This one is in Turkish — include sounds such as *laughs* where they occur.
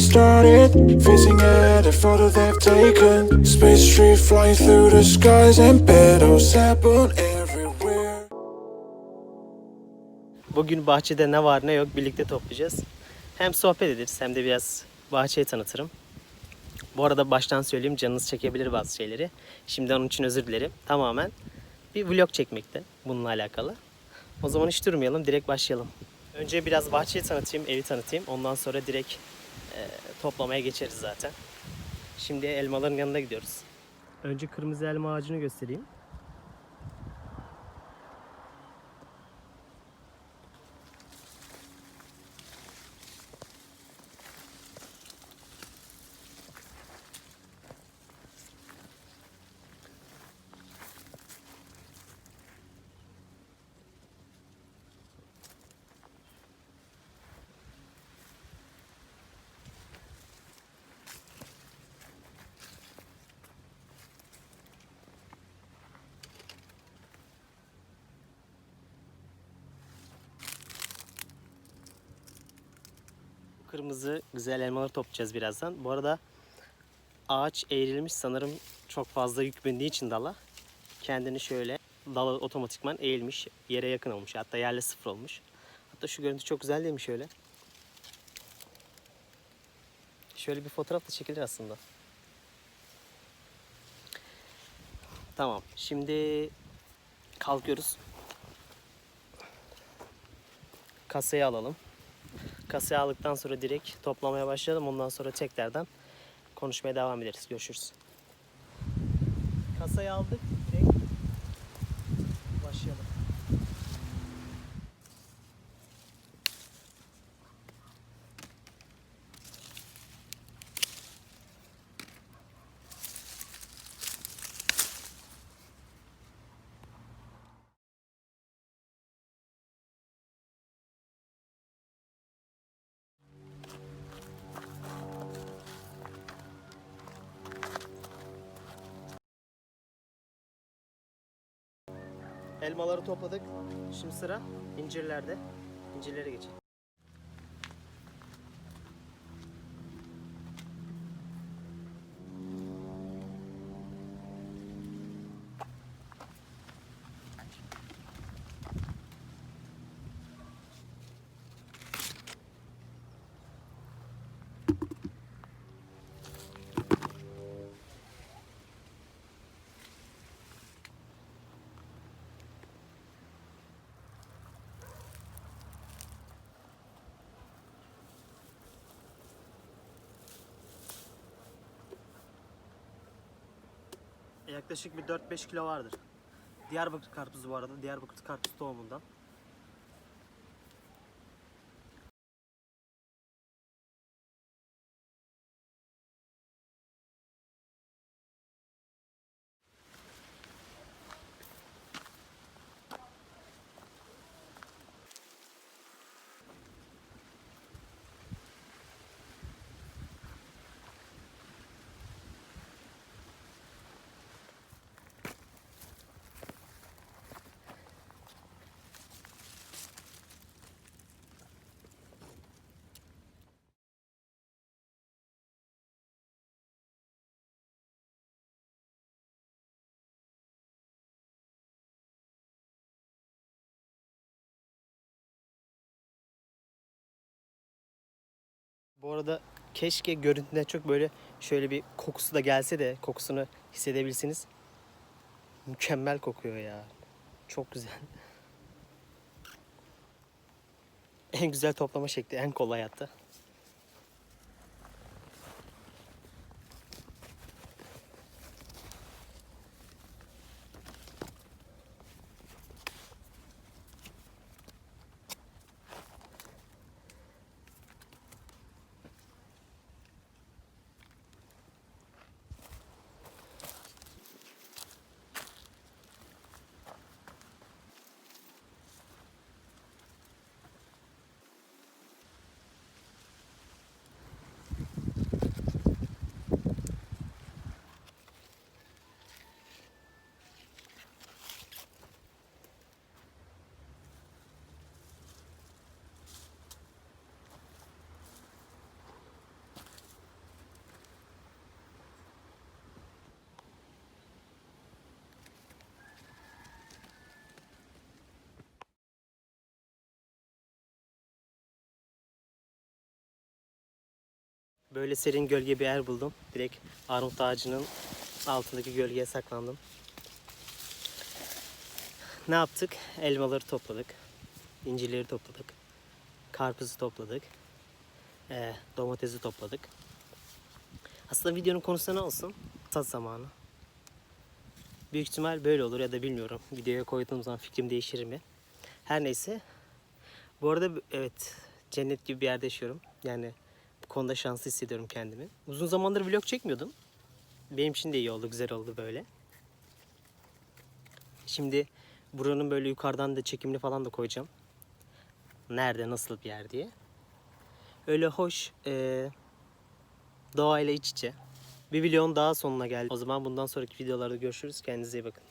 started. Facing at a photo they've taken. Space tree flying through the skies and petals happen everywhere. Bugün bahçede ne var ne yok birlikte toplayacağız. Hem sohbet ederiz hem de biraz bahçeyi tanıtırım. Bu arada baştan söyleyeyim canınız çekebilir bazı şeyleri. Şimdi onun için özür dilerim. Tamamen bir vlog çekmekte bununla alakalı. O zaman hiç durmayalım direkt başlayalım. Önce biraz bahçeyi tanıtayım, evi tanıtayım. Ondan sonra direkt toplamaya geçeriz zaten. Şimdi elmaların yanına gidiyoruz. Önce kırmızı elma ağacını göstereyim. Kırmızı güzel elmaları toplayacağız birazdan. Bu arada ağaç eğrilmiş sanırım çok fazla yük bindiği için dala. Kendini şöyle dalı otomatikman eğilmiş. Yere yakın olmuş. Hatta yerle sıfır olmuş. Hatta şu görüntü çok güzel değil mi şöyle? Şöyle bir fotoğraf da çekilir aslında. Tamam. Şimdi kalkıyoruz. Kasayı alalım. Kasayı aldıktan sonra direkt toplamaya başlayalım. Ondan sonra tekrardan konuşmaya devam ederiz. Görüşürüz. Kasayı aldık. Elmaları topladık. Şimdi sıra incirlerde. İncirlere geçelim. Yaklaşık bir 4-5 kilo vardır. Diyarbakır karpuzu bu arada. Diyarbakır karpuz tohumundan. Bu arada keşke görüntüden çok böyle şöyle bir kokusu da gelse de kokusunu hissedebilirsiniz. Mükemmel kokuyor ya. Çok güzel. *laughs* En güzel toplama şekli, en kolay hatta. Böyle serin gölge bir yer buldum. Direkt armut ağacının altındaki gölgeye saklandım. Ne yaptık? Elmaları topladık. incirleri topladık. Karpuzu topladık. Ee, domatesi topladık. Aslında videonun konusu ne olsun? Sat zamanı. Büyük ihtimal böyle olur ya da bilmiyorum. Videoya koyduğum zaman fikrim değişir mi? Her neyse. Bu arada evet cennet gibi bir yerde yaşıyorum. Yani bu konuda şanslı hissediyorum kendimi. Uzun zamandır vlog çekmiyordum. Benim için de iyi oldu, güzel oldu böyle. Şimdi buranın böyle yukarıdan da çekimini falan da koyacağım. Nerede, nasıl bir yer diye. Öyle hoş, eee doğayla iç içe. Bir vlogun daha sonuna geldik. O zaman bundan sonraki videolarda görüşürüz. Kendinize iyi bakın.